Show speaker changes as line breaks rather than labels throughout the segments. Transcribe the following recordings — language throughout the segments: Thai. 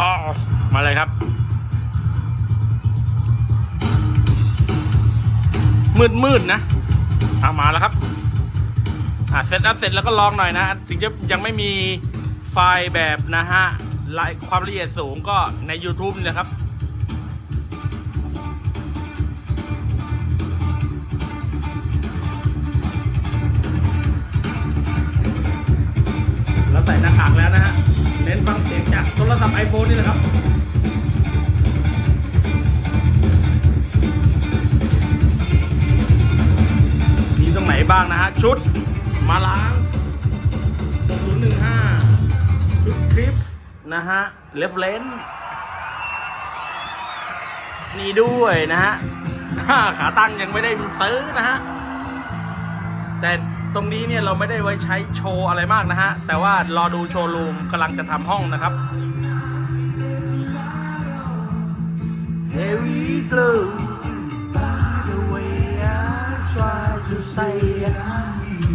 อ๋อมาเลยครับ มืดมืดๆนะเอามาแล้วครับ อะเซตอัพเสร็จแล้วก็ลองหน่อยนะ ถึงจะยังไม่มีไฟล์แบบนะฮะรายความละเอียดสูงก็ใน YouTube นี่แหละครับ แล้วใส่หน้ากากแล้วนะฮะ เน้นฟังเสียงจากโทรศัพท์ iPhone นี่แหละครับมีตรงไหนบ้างนะฮะ ชุดมาล้าง6015 ชุดคลิปส์นะฮะเลฟเลนนี่ด้วยนะฮะขาตั้งยังไม่ได้ซื้อนะฮะ แต่ตรงนี้เนี่ยเราไม่ได้ไว้ใช้โชว์อะไรมากนะฮะ แต่ว่ารอดูโชว์รูมกำลังจะทำห้องนะครับ
Heavy glow the way I try to say it.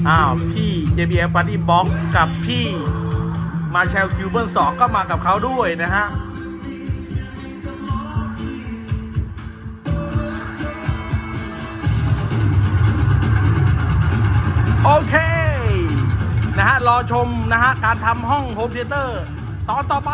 อ้าว พี่ JBL Party Box กับพี่มาแชลคิวเบิลสองก็มากับเขาด้วยนะฮะ โอเค นะฮะ รอชมนะฮะ การทำห้องโฮมเทเตอร์ตอนต่อไป